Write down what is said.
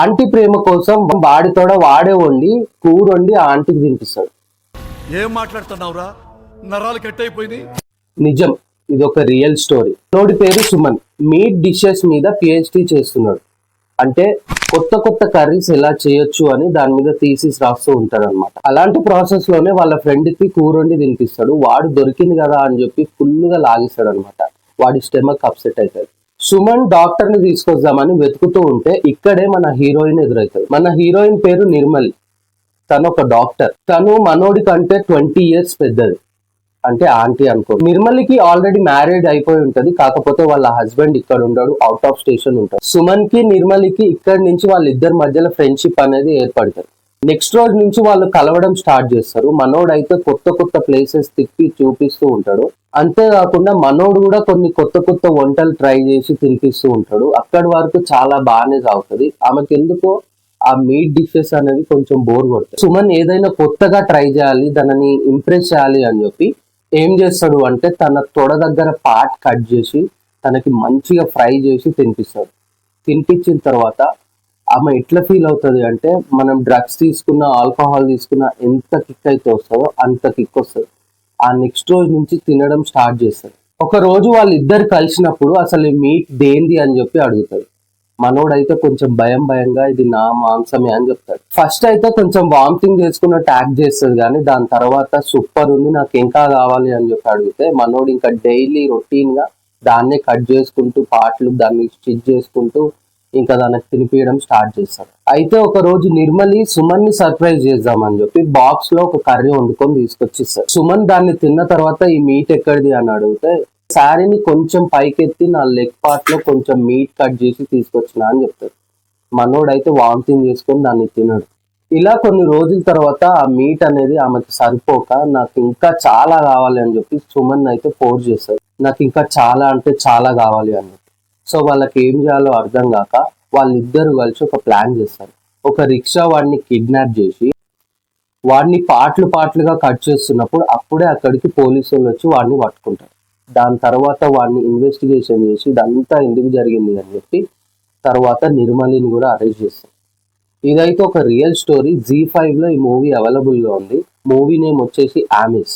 Aunty ప్రేమ కోసం వాడి తోడ వాడే వండి కూర వండి ఆ ఆంటీకి తినిపిస్తాడు. ఏం మాట్లాడుతున్నావురా? నరాలు కట్ అయిపోయింది నిజం ఇది ఒక రియల్ స్టోరీ. నోడి పేరు సుమన్ మీట్ డిషెస్ మీద పిహెచ్డి చేస్తున్నాడు. అంటే కొత్త కొత్త కర్రీస్ ఎలా చేయొచ్చు అని దాని మీద థీసిస్ రాస్తూ ఉంటాడు అనమాట అలాంటి ప్రాసెస్లోనే వాళ్ళ ఫ్రెండ్కి కూర వండి తినిపిస్తాడు. వాడు దొరికింది కదా అని చెప్పి ఫుల్గా లాగిస్తాడు అనమాట వాడి స్టెమక్ అప్సెట్ అవుతుంది. సుమన్ డాక్టర్ని తీసుకొద్దామని వెతుకుతూ ఉంటే ఇక్కడే మన హీరోయిన్ ఎదురవుతుంది. మన హీరోయిన్ పేరు నిర్మల్. తను ఒక డాక్టర్. తను మనోడి కంటే ట్వంటీ ఇయర్స్ పెద్దది. అంటే ఆంటీ అనుకో. నిర్మలికి ఆల్రెడీ మ్యారేడ్ అయిపోయి ఉంటది. కాకపోతే వాళ్ళ హస్బెండ్ ఇక్కడ ఉండడు. అవుట్ ఆఫ్ స్టేషన్ ఉంటాడు. సుమన్కి నిర్మలికి ఇక్కడ నుంచి వాళ్ళిద్దరి మధ్యలో ఫ్రెండ్షిప్ అనేది ఏర్పడుతుంది. నెక్స్ట్ రోజు నుంచి వాళ్ళు కలవడం స్టార్ట్ చేస్తారు. మనోడైతే కొత్త కొత్త ప్లేసెస్ తిప్పి చూపిస్తూ ఉంటాడు. అంతేకాకుండా మనోడు కూడా కొన్ని కొత్త కొత్త వంటలు ట్రై చేసి తినిపిస్తూ ఉంటాడు. అక్కడి వరకు చాలా బాగానే సాగుతుంది. ఆమెకి ఎందుకో ఆ మీట్ డిషెస్ అనేవి కొంచెం బోర్ కొడతాయి. సుమన్ ఏదైనా కొత్తగా ట్రై చేయాలి దానిని ఇంప్రెస్ చేయాలి అని చెప్పి ఏం చేస్తాడు అంటే తన తొడ దగ్గర పార్ట్ కట్ చేసి తనకి మంచిగా ఫ్రై చేసి తినిపిస్తాడు. తినిపించిన తర్వాత ఆమె ఎట్లా ఫీల్ అవుతుంది అంటే మనం డ్రగ్స్ తీసుకున్న ఆల్కహాల్ తీసుకున్న ఎంత కిక్ అయితే వస్తుందో అంత కిక్ వస్తుంది. ఆ నెక్స్ట్ రోజు నుంచి తినడం స్టార్ట్ చేస్తారు ఒక రోజు వాళ్ళిద్దరు కలిసినప్పుడు అసలు మీట్ దేంది అని చెప్పి అడుగుతారు మనోడైతే కొంచెం భయం భయంగా ఇది నా మాంసమే అని చెప్తాడు. ఫస్ట్ అయితే కొంచెం వామిటింగ్ చేసుకున్న ట్యాగ్ చేస్తుంది కానీ దాని తర్వాత సూపర్ ఉంది నాకు ఇంకా కావాలి అని చెప్పి అడిగితే మనోడు ఇంకా డైలీ రొటీన్గా దాన్నే కట్ చేసుకుంటూ పాటలు దాన్ని స్టిచ్ చేసుకుంటూ ఇంకా దానికి తినిపించడం స్టార్ట్ చేస్తాడు అయితే ఒక రోజు నిర్మలి సుమన్ని సర్ప్రైజ్ చేద్దామని చెప్పి బాక్స్లో ఒక కర్రీ వండుకొని తీసుకొచ్చిస్తాడు సుమన్ దాన్ని తిన్న తర్వాత ఈ మీట్ ఎక్కడిది అని అడిగితే శారీని కొంచెం పైకెత్తి నా లెగ్ పార్ట్లో కొంచెం మీట్ కట్ చేసి తీసుకొచ్చిన అని చెప్తాడు. మనోడైతే వామిటింగ్ చేసుకొని దాన్ని తినడు. ఇలా కొన్ని రోజుల తర్వాత ఆ మీట్ అనేది ఆమెకి సరిపోక నాకు ఇంకా చాలా కావాలి అని చెప్పి సుమన్ అయితే ఫోర్స్ చేస్తాడు. నాకు ఇంకా చాలా అంటే చాలా కావాలి అని చెప్పి. సో వాళ్ళకి ఏం చేయాలో అర్థం కాక వాళ్ళిద్దరు కలిసి ఒక ప్లాన్ చేస్తారు. ఒక రిక్షా వాడిని కిడ్నాప్ చేసి వాడిని పాటలు పాటలుగా కట్ చేస్తున్నప్పుడు అప్పుడే అక్కడికి పోలీసులు వచ్చి వాడిని పట్టుకుంటారు. దాని తర్వాత వాడిని ఇన్వెస్టిగేషన్ చేసి ఇదంతా ఎందుకు జరిగింది అని చెప్పి తర్వాత నిర్మలిని కూడా అరెస్ట్ చేస్తారు. ఇదైతే ఒక రియల్ స్టోరీ జీ ఫైవ్లో ఈ మూవీ అవైలబుల్గా ఉంది. మూవీ నేమ్ వచ్చేసి ఆమిస్